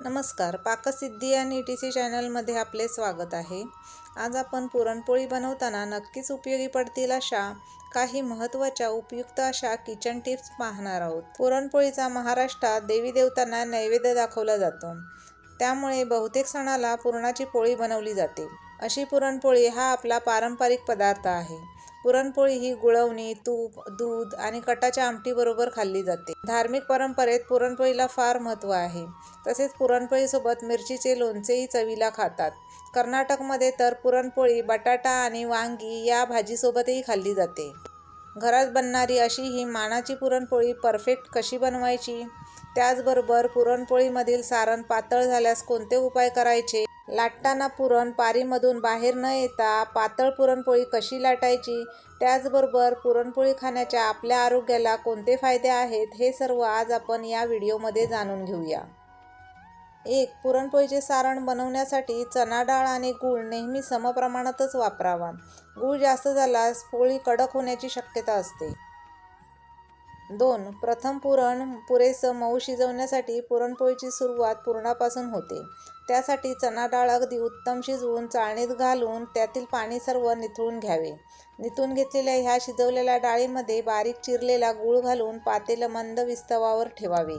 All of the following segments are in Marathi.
नमस्कार पाकसिद्धी आणि ई टी सी चॅनलमध्ये आपले स्वागत आहे. आज आपण पुरणपोळी बनवताना नक्कीच उपयोगी पडतील अशा काही महत्त्वाच्या उपयुक्त अशा किचन टिप्स पाहणार आहोत. पुरणपोळीचा महाराष्ट्रात देवी देवतांना नैवेद्य दाखवला जातो. त्यामुळे बहुतेक सणाला पुरणाची पोळी बनवली जाते. अशी पुरणपोळी हा आपला पारंपरिक पदार्थ आहे. पुरणपोळी ही गुळवणी तूप दूध आणि कटाच्या आमटीबरोबर खाल्ली जाते. धार्मिक परंपरेत पुरणपोळीला फार महत्त्व आहे. तसेच पुरणपोळीसोबत मिरचीचे लोणचेही चवीला खातात. कर्नाटकमध्ये तर पुरणपोळी बटाटा आणि वांगी या भाजीसोबतही खाल्ली जाते. घरात बनणारी अशी ही मानाची पुरणपोळी परफेक्ट कशी बनवायची? त्याचबरोबर पुरणपोळीमधील सारण पातळ झाल्यास कोणते उपाय करायचे? लाटताना पुरण पारीमधून बाहेर न येता पातळ पुरणपोळी कशी लाटायची? त्याचबरोबर पुरणपोळी खाण्याच्या आपल्या आरोग्याला कोणते फायदे आहेत? हे सर्व आज आपण या व्हिडिओमध्ये जाणून घेऊया. एक पुरणपोळीचे सारण बनवण्यासाठी चणा डाळ आणि गूळ नेहमी समप्रमाणातच वापरावा. गूळ जास्त झाल्यास पोळी कडक होण्याची शक्यता असते. दोन प्रथम पुरण पुरेसं मऊ शिजवण्यासाठी पुरणपोळीची सुरुवात पुरणापासून होते. त्यासाठी चणा डाळ अगदी उत्तम शिजवून चाळणीत घालून त्यातील पाणी सर्व निथळून घ्यावे. निथून घेतलेल्या ह्या शिजवलेल्या डाळीमध्ये बारीक चिरलेला गूळ घालून पातेलं मंद विस्तवावर ठेवावे.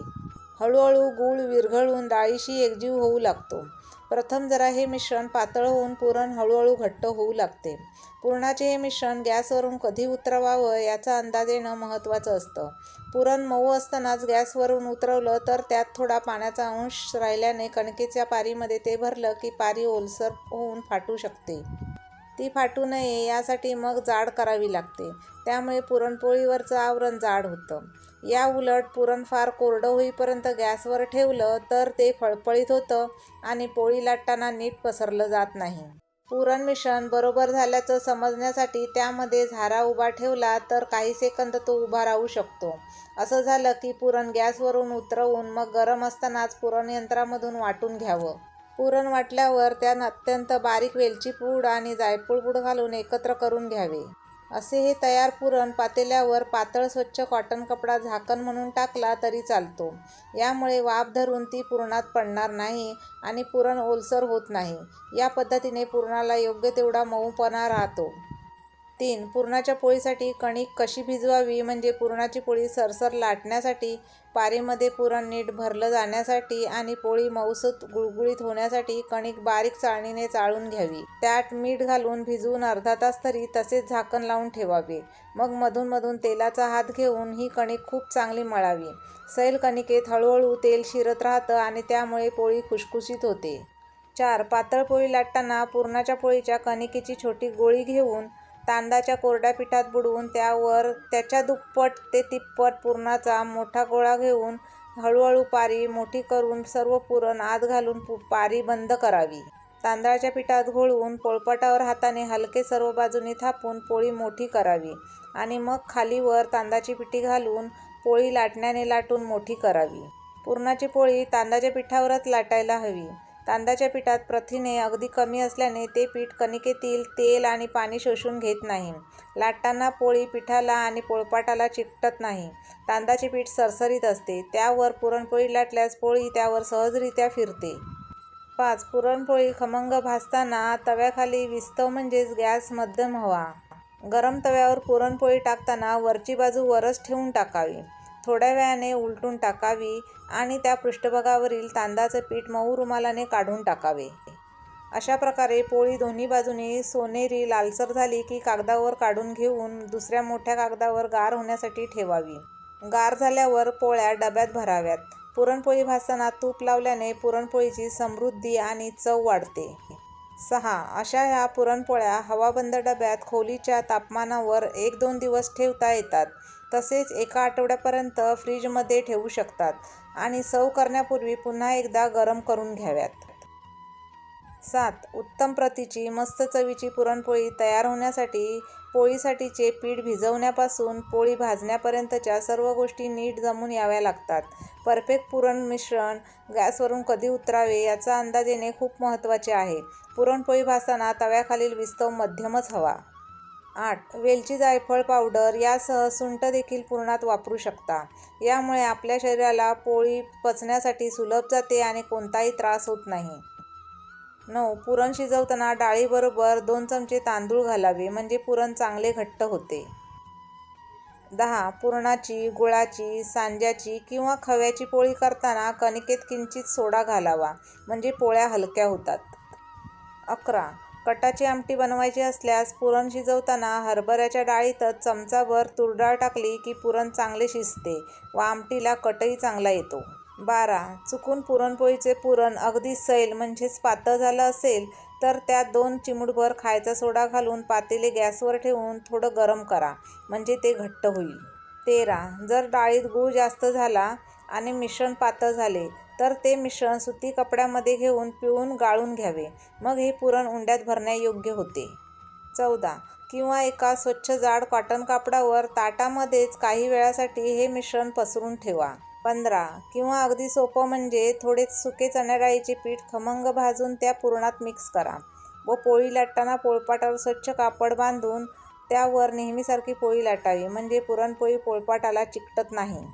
हळूहळू गूळ विरघळून डाळीशी एकजीव होऊ लागतो. प्रथम जरा हे मिश्रण पातळ होऊन पुरण हळूहळू घट्ट होऊ लागते. पुरणाचे हे मिश्रण गॅसवरून कधी उतरवावं याचा अंदाज येणं महत्त्वाचं असतं. पुरण मऊ असतानाच गॅसवरून उतरवलं तर त्यात थोडा पाण्याचा अंश राहिल्याने कणकेच्या पारीमध्ये ते भरलं की पारी ओलसर होऊन फाटू शकते. ती फाटू नये यासाठी मग जाड करावी लागते. त्यामुळे पुरणपोळीवरचं आवरण जाड होतं. या उलट पुरण फार कोरडं होईपर्यंत गॅसवर ठेवलं तर ते फळफळीत होतं आणि पोळी लाटताना नीट पसरलं जात नाही. पुरण मिश्रण बरोबर झाल्याचं समजण्यासाठी त्यामध्ये झारा उभा ठेवला तर काही सेकंद तो उभा राहू शकतो. असं झालं की पुरण गॅसवरून उतरवून मग गरम असतानाच पुरण यंत्रामधून वाटून घ्यावं. पुरण वाटल्यावर त्यात अत्यंत बारीक वेलची पूड आणि जायफूळ पूड घालून एकत्र करून घ्यावे. असे हे तयार पुरण पातेल्यावर पातळ स्वच्छ कॉटन कपडा झाकण म्हणून टाकला तरी चालतो. यामुळे वाफ धरून ती पुरणात पडणार नाही आणि पुरण ओलसर होत नाही. या पद्धतीने पुरणाला योग्य तेवढा मऊपणा राहतो. तीन. पुरणाच्या पोळीसाठी कणिक कशी भिजवावी? म्हणजे पुरणाची पोळी सरसर लाटण्यासाठी पारीमध्ये पुरण नीट भरलं जाण्यासाठी आणि पोळी मऊसूत गुळगुळीत होण्यासाठी कणिक बारीक चाळणीने चाळून घ्यावी. त्यात मीठ घालून भिजवून अर्धा तास तरी तसेच झाकण लावून ठेवावे. मग मधून मधून तेलाचा हात घेऊन ही कणिक खूप चांगली मळावी. सैल कणिकेत हळूहळू तेल शिरत राहतं आणि त्यामुळे पोळी खुशखुशीत होते. चार. पातळ पोळी लाटताना पुरणाच्या पोळीच्या कणिकेची छोटी गोळी घेऊन तांदळाच्या कोरड्या पिठात बुडवून त्यावर त्याच्या दुप्पट ते तिप्पट पुरणाचा मोठा गोळा घेऊन हळूहळू पारी मोठी करून सर्व पुरण आत घालून पु पारी बंद करावी. तांदळाच्या पिठात घोळवून पोळपाटावर हाताने हलके सर्व बाजूनी थापून पोळी मोठी करावी आणि मग खालीवर तांदळाची पिठी घालून पोळी लाटण्याने लाटून मोठी करावी. पुरणाची पोळी तांदळाच्या पिठावरच लाटायला हवी. तांदळाच्या पिठात प्रथिने अगदी कमी असल्याने ते पीठ कणिकेतील तेल आणि पाणी शोषून घेत नाही. लाटताना पोळी पिठाला आणि पोळपाटाला चिकटत नाही. तांदळाचे पीठ सरसरीत असते. त्यावर पुरणपोळी लाटल्यास पोळी त्यावर सहजरित्या फिरते. पाच. पुरणपोळी खमंग भाजताना तव्याखाली विस्तव म्हणजेच गॅस मध्यम हवा. गरम तव्यावर पुरणपोळी टाकताना वरची बाजू वरच ठेवून टाकावी. थोड्या वेळाने उलटून टाकावी आणि त्या पृष्ठभागावरील तांदळाचं पीठ मऊ रुमालाने काढून टाकावे. अशा प्रकारे पोळी दोन्ही बाजूने सोनेरी लालसर झाली की कागदावर काढून घेऊन दुसऱ्या मोठ्या कागदावर गार होण्यासाठी ठेवावी. गार झाल्यावर पोळ्या डब्यात भराव्यात. पुरणपोळी भासताना तूप लावल्याने पुरणपोळीची समृद्धी आणि चव वाढते. सहा. अशा ह्या पुरणपोळ्या हवाबंद डब्यात खोलीच्या तापमानावर एक दोन दिवस ठेवता येतात. तसेच एका आठवड्यापर्यंत फ्रीजमध्ये ठेवू शकतात आणि सर्व करण्यापूर्वी पुन्हा एकदा गरम करून घ्याव्यात. सात. उत्तम प्रतीची मस्त चवीची पुरणपोळी तयार होण्यासाठी पोळीसाठीचे पीठ भिजवण्यापासून पोळी भाजण्यापर्यंतच्या सर्व गोष्टी नीट जमून याव्या लागतात. परफेक्ट पुरण मिश्रण गॅसवरून कधी उतरावे याचा अंदाज येणे खूप महत्त्वाचे आहे. पुरणपोळी भाजताना तव्याखालील विस्तव मध्यमच हवा. आठ. वेलची जायफळ पावडर यासह सुंट देखील पुरणात वापरू शकता. यामुळे आपल्या शरीराला पोळी पचण्यासाठी सुलभ जाते आणि कोणताही त्रास होत नाही. नऊ. पुरण शिजवताना डाळीबरोबर दोन चमचे तांदूळ घालावे म्हणजे पुरण चांगले घट्ट होते. दहा. पुरणाची गुळाची सांज्याची किंवा खव्याची पोळी करताना कणिकेत किंचित सोडा घालावा म्हणजे पोळ्या हलक्या होतात. अकरा. कटाची आमटी बनवायची असल्यास पुरण शिजवताना हरभऱ्याच्या डाळीतच चमचाभर तुरडाळ टाकली की पुरण चांगले शिजते व आमटीला कटही चांगला येतो. बारा. चुकून पुरणपोळीचे पुरण अगदी सैल म्हणजेच पातळ झालं असेल तर त्यात दोन चिमूटभर खायचा सोडा घालून पातेले गॅसवर ठेवून थोडं गरम करा म्हणजे ते घट्ट होईल. तेरा. जर डाळीत गूळ जास्त झाला आणि मिश्रण पातळ झाले तर ते मिश्रण सुती कपड्यामध्ये घेऊन पिळून गाळून घ्यावे. मग हे पुरण उंड्यात भरण्यायोग्य होते. चौदा. किंवा एका स्वच्छ जाड कॉटन कापडावर ताटामध्येच काही वेळासाठी हे मिश्रण पसरून ठेवा. पंधरा. किंवा अगदी सोपं म्हणजे थोडे सुके चण्या डाळीचे पीठ खमंग भाजून त्या पुरणात मिक्स करा. व पोळी लाटताना पोळपाटावर स्वच्छ कापड बांधून त्यावर नेहमीसारखी पोळी लाटावी. म्हणजे पुरणपोळी पोळपाटाला चिकटत नाही.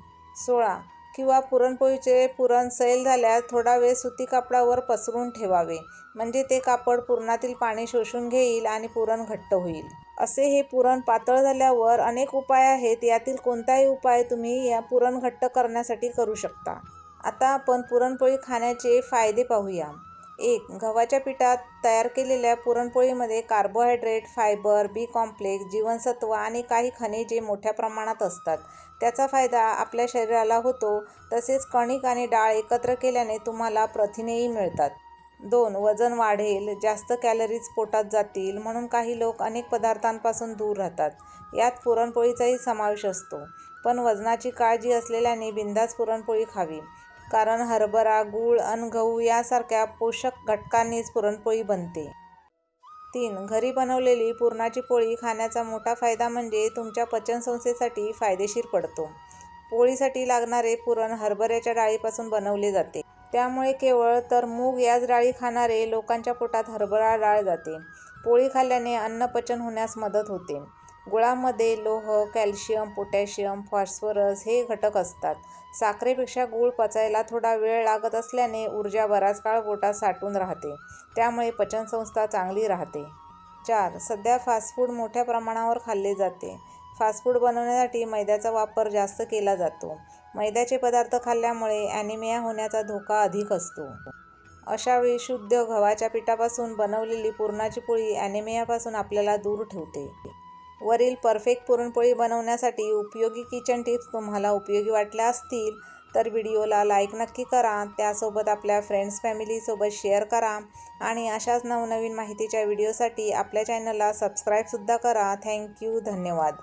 सोळा. किंवा पुरणपोळीचे पुरण सैल झाल्यास थोडा वेळ सुती कापडावर पसरून ठेवावे. म्हणजे ते कापड पुरणातील पाणी शोषून घेईल आणि पुरण घट्ट होईल. असे हे पुरण पातळ झाल्यावर अनेक उपाय आहेत. यातील कोणताही उपाय तुम्ही या पुरण घट्ट करण्यासाठी करू शकता. आता आपण पुरणपोळी खाण्याचे फायदे पाहूया. एक गव्हाच्या पिठात तयार केलेल्या पुरणपोळीमध्ये कार्बोहायड्रेट फायबर बी कॉम्प्लेक्स जीवनसत्व आणि काही खनिजे मोठ्या प्रमाणात असतात. त्याचा फायदा आपल्या शरीराला होतो. तसेच कणिक आणि डाळ एकत्र केल्याने तुम्हाला प्रथिनेही मिळतात. दोन वजन वाढेल जास्त कॅलरीज पोटात जातील म्हणून काही लोक अनेक पदार्थांपासून दूर राहतात. यात पुरणपोळीचाही समावेश असतो. पण वजनाची काळजी असलेल्याने बिंदास पुरणपोळी खावी. कारण हरभरा गूळ अन गहू यासारख्या पोषक घटकांनीच पुरणपोळी बनते. तीन घरी बनवलेली पुरणाची पोळी खाण्याचा मोठा फायदा म्हणजे तुमच्या पचनसंस्थेसाठी फायदेशीर पडतो. पोळीसाठी लागणारे पुरण हरभऱ्याच्या डाळीपासून बनवले जाते. त्यामुळे केवळ तर मूग याच डाळी खाणारे लोकांच्या पोटात हरभरा डाळ जाते. पोळी खाल्ल्याने अन्नपचन होण्यास मदत होते. गुळामध्ये लोह कॅल्शियम पोटॅशियम फॉस्फरस हे घटक असतात. साखरेपेक्षा गूळ पचायला थोडा वेळ लागत असल्याने ऊर्जा बराच काळ पोटात साठून राहते. त्यामुळे पचनसंस्था चांगली राहते. चार. सध्या फास्टफूड मोठ्या प्रमाणावर खाल्ले जाते. फास्टफूड बनवण्यासाठी मैद्याचा वापर जास्त केला जातो. मैद्याचे पदार्थ खाल्ल्यामुळे ॲनिमिया होण्याचा धोका अधिक असतो. अशावेळी शुद्ध गव्हाच्या पिठापासून बनवलेली पुरणाची पोळी ॲनिमियापासून आपल्याला दूर ठेवते. वरील परफेक्ट पुरणपोळी बनवण्यासाठी उपयोगी किचन टिप्स तुम्हाला उपयोगी वाटल्या असतील तर व्हिडिओला लाईक नक्की करा त्यासोबत आपल्या फ्रेंड्स फॅमिलीसोबत शेअर करा आणि अशाच नवनवीन माहितीच्या व्हिडिओसाठी आपल्या चॅनलला सबस्क्राईबसुद्धा करा. थँक्यू धन्यवाद.